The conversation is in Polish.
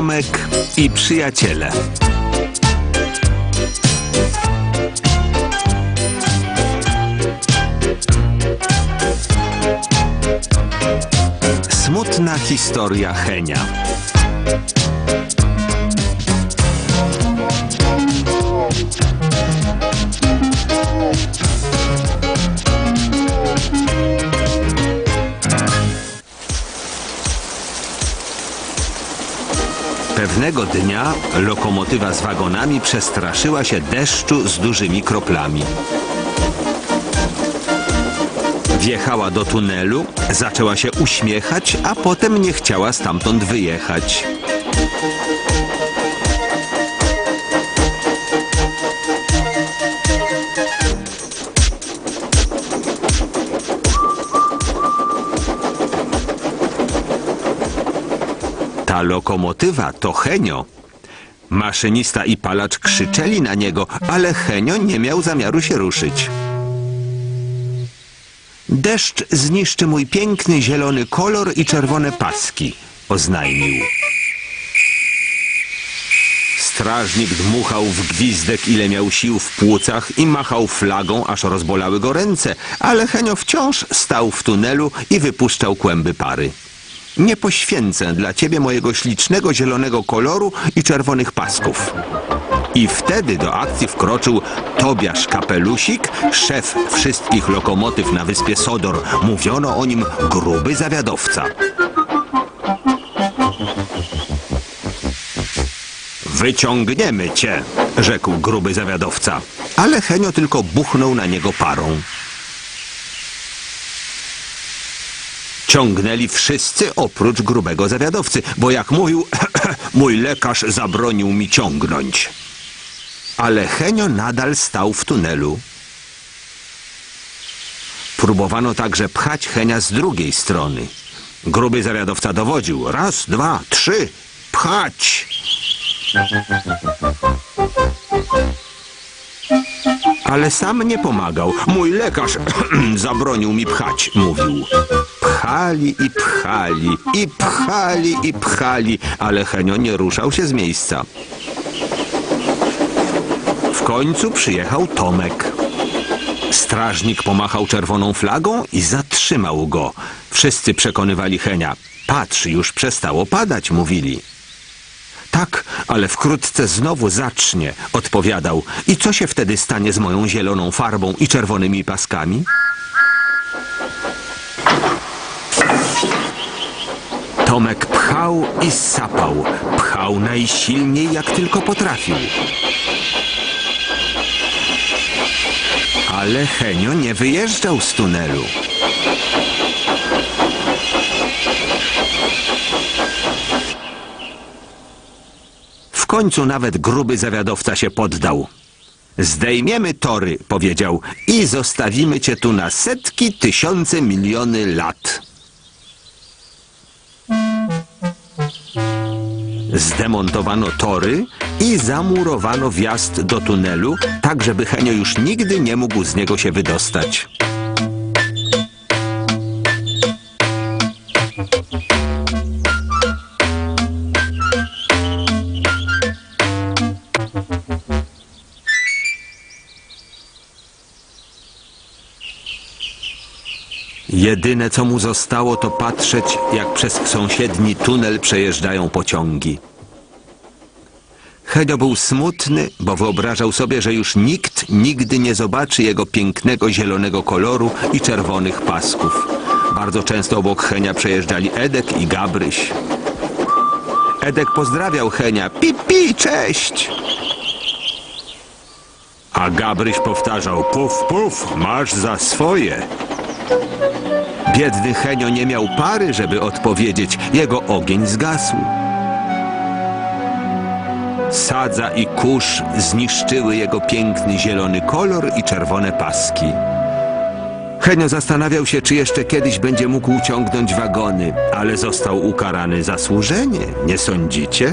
Tomek i przyjaciele. Smutna historia Henia. Pewnego dnia lokomotywa z wagonami przestraszyła się deszczu z dużymi kroplami. Wjechała do tunelu, zaczęła się uśmiechać, a potem nie chciała stamtąd wyjechać. Ta lokomotywa to Henio. Maszynista i palacz krzyczeli na niego, ale Henio nie miał zamiaru się ruszyć. Deszcz zniszczy mój piękny zielony kolor i czerwone paski, oznajmił. Strażnik dmuchał w gwizdek, ile miał sił w płucach i machał flagą, aż rozbolały go ręce, ale Henio wciąż stał w tunelu i wypuszczał kłęby pary. Nie poświęcę dla ciebie mojego ślicznego zielonego koloru i czerwonych pasków. I wtedy do akcji wkroczył Tobiasz Kapelusik, szef wszystkich lokomotyw na wyspie Sodor. Mówiono o nim gruby zawiadowca. Wyciągniemy cię, rzekł gruby zawiadowca. Ale Henio tylko buchnął na niego parą. Ciągnęli wszyscy oprócz grubego zawiadowcy, bo jak mówił, mój lekarz zabronił mi ciągnąć. Ale Henio nadal stał w tunelu. Próbowano także pchać Henia z drugiej strony. Gruby zawiadowca dowodził. Raz, dwa, trzy. Pchać! Ale sam nie pomagał. Mój lekarz zabronił mi pchać, mówił. Pchali i pchali, i pchali i pchali, ale Henio nie ruszał się z miejsca. W końcu przyjechał Tomek. Strażnik pomachał czerwoną flagą i zatrzymał go. Wszyscy przekonywali Henia. Patrz, już przestało padać, mówili. Tak, ale wkrótce znowu zacznie, odpowiadał. I co się wtedy stanie z moją zieloną farbą i czerwonymi paskami? Tomek pchał i sapał. Pchał najsilniej, jak tylko potrafił. Ale Henio nie wyjeżdżał z tunelu. W końcu nawet gruby zawiadowca się poddał. Zdejmiemy tory, powiedział, i zostawimy cię tu na setki, tysiące, miliony lat. Zdemontowano tory i zamurowano wjazd do tunelu, tak żeby Henio już nigdy nie mógł z niego się wydostać. Jedyne co mu zostało to patrzeć, jak przez sąsiedni tunel przejeżdżają pociągi. Henio był smutny, bo wyobrażał sobie, że już nikt nigdy nie zobaczy jego pięknego zielonego koloru i czerwonych pasków. Bardzo często obok Henia przejeżdżali Edek i Gabryś. Edek pozdrawiał Henia. Pi, pi, cześć! A Gabryś powtarzał, puf, puf, masz za swoje. Biedny Henio nie miał pary, żeby odpowiedzieć. Jego ogień zgasł. Sadza i kurz zniszczyły jego piękny zielony kolor i czerwone paski. Henio zastanawiał się, czy jeszcze kiedyś będzie mógł ciągnąć wagony, ale został ukarany zasłużenie, nie sądzicie?